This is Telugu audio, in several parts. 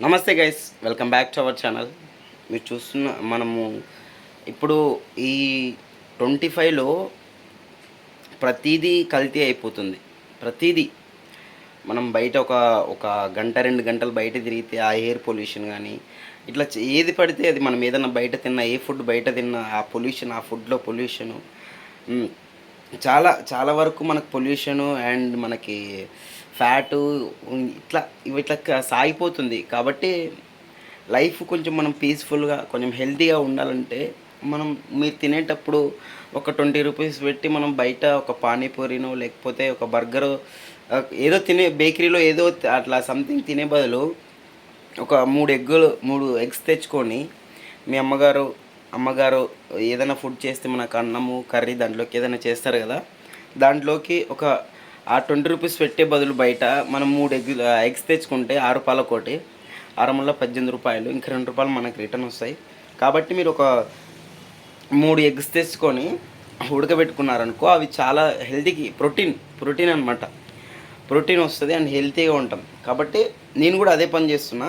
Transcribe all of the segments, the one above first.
నమస్తే guys welcome back to our channel మీరు చూస్తున్న మనము ఇప్పుడు ఈ ట్వంటీ ఫైవ్లో ప్రతిదీ కల్తీ అయిపోతుంది. ప్రతిదీ. మనం బయట ఒక ఒక గంట రెండు గంటలు బయట తిరిగితే ఆ ఎయిర్ పొల్యూషన్ కానీ ఇట్లా ఏది పడితే అది మనం ఏదైనా బయట తిన్నా ఏ ఫుడ్ బయట తిన్నా ఆ పొల్యూషన్ ఆ ఫుడ్లో పొల్యూషను చాలా చాలా వరకు మనకు పొల్యూషను అండ్ మనకి ఫ్యాటు ఇట్లా ఇవి ఇట్లా సాగిపోతుంది. కాబట్టి లైఫ్ కొంచెం మనం పీస్ఫుల్గా కొంచెం హెల్తీగా ఉండాలంటే మనం మీరు తినేటప్పుడు ఒక ట్వంటీ రూపీస్ పెట్టి మనం బయట ఒక పానీపూరినో లేకపోతే ఒక బర్గర్ ఏదో తినే బేకరీలో ఏదో అట్లా సంథింగ్ తినే బదులు ఒక మూడు ఎగ్గులు మూడు ఎగ్స్ తెచ్చుకొని మీ అమ్మగారు అమ్మగారు ఏదైనా ఫుడ్ చేస్తే మనకు అన్నము కర్రీ దాంట్లోకి ఏదైనా చేస్తారు కదా. దాంట్లోకి ఒక ఆ ట్వంటీ రూపీస్ పెట్టే బదులు బయట మనం మూడు ఎగ్ ఎగ్స్ తెచ్చుకుంటే ఆరు రూపాయల కోటి ఆరు పద్దెనిమిది రూపాయలు ఇంకా రెండు రూపాయలు మనకు రిటర్న్ వస్తాయి. కాబట్టి మీరు ఒక మూడు ఎగ్స్ తెచ్చుకొని ఉడకబెట్టుకున్నారనుకో అవి చాలా హెల్తీకి ప్రోటీన్ ప్రోటీన్ అనమాట ప్రోటీన్ వస్తుంది అండ్ హెల్తీగా ఉంటాం. కాబట్టి నేను కూడా అదే పని చేస్తున్నా.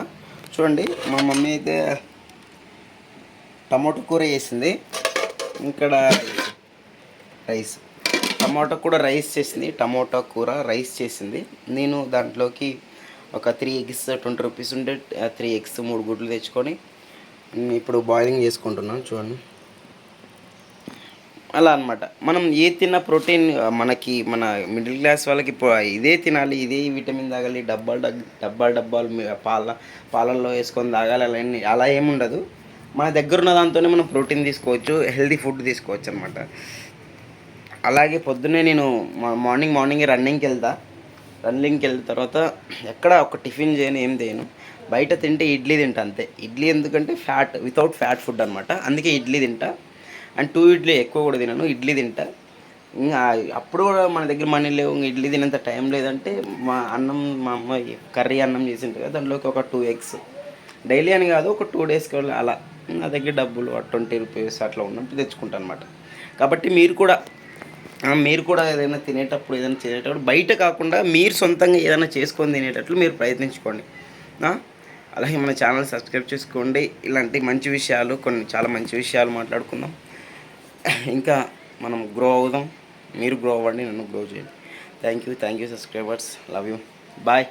చూడండి మా మమ్మీ అయితే టమాటో కూర చేసింది. ఇక్కడ రైస్. టమాటో కూడా రైస్ చేసింది. టమాటో కూర రైస్ చేసింది. నేను దాంట్లోకి ఒక త్రీ ఎగ్స్ ట్వంటీ రూపీస్ ఉంటే త్రీ ఎగ్స్ మూడు గుడ్లు తెచ్చుకొని ఇప్పుడు బాయిలింగ్ చేసుకుంటున్నాను. చూడండి. అలా అన్నమాట. మనం ఏ తిన్న ప్రోటీన్ మనకి మన మిడిల్ క్లాస్ వాళ్ళకి ఇదే తినాలి ఇదే విటమిన్ తాగాలి డబ్బాలు డబ్బాలు డబ్బాలు పాల పాలల్లో వేసుకొని తాగాలి అలా అలా ఏముండదు మన దగ్గర ఉన్న దాంతోనే మనం ప్రోటీన్ తీసుకోవచ్చు హెల్దీ ఫుడ్ తీసుకోవచ్చు అనమాట అలాగే పొద్దున్నే నేను మా- మార్నింగ్ మార్నింగ్ రన్నింగ్కి వెళ్తా. రన్నింగ్కి వెళ్ళిన తర్వాత ఎక్కడ ఒక టిఫిన్ చేయను ఏం చేయను. బయట తింటే ఇడ్లీ తింటా అంతే. ఇడ్లీ ఎందుకంటే ఫ్యాట్ వితౌట్ ఫ్యాట్ ఫుడ్ అనమాట అందుకే ఇడ్లీ తింటా. అండ్ టూ ఇడ్లీ ఎక్కువ కూడా తినను ఇడ్లీ తింటా. ఇంకా అప్పుడు కూడా మన దగ్గర మనీ లేవు ఇంకా ఇడ్లీ తినేంత టైం లేదంటే మా అన్నం మా అమ్మ కర్రీ అన్నం చేసింది కదా దాంట్లోకి ఒక టూ ఎగ్స్. డైలీ అని కాదు ఒక టూ డేస్కి అలా. నా దగ్గర డబ్బులు ట్వంటీ రూపీస్ అట్లా ఉన్నప్పుడు తెచ్చుకుంటాను అనమాట కాబట్టి మీరు కూడా మీరు కూడా ఏదైనా తినేటప్పుడు ఏదైనా తినేటప్పుడు బయట కాకుండా మీరు సొంతంగా ఏదైనా చేసుకొని తినేటట్లు మీరు ప్రయత్నించుకోండి. అలాగే మన ఛానల్ సబ్స్క్రైబ్ చేసుకోండి. ఇలాంటి మంచి విషయాలు కొన్ని చాలా మంచి విషయాలు మాట్లాడుకుందాం. ఇంకా మనం గ్రో అవుదాం. మీరు గ్రో అవ్వండి నన్ను గ్రో చేయండి. Thank you thank you subscribers love you bye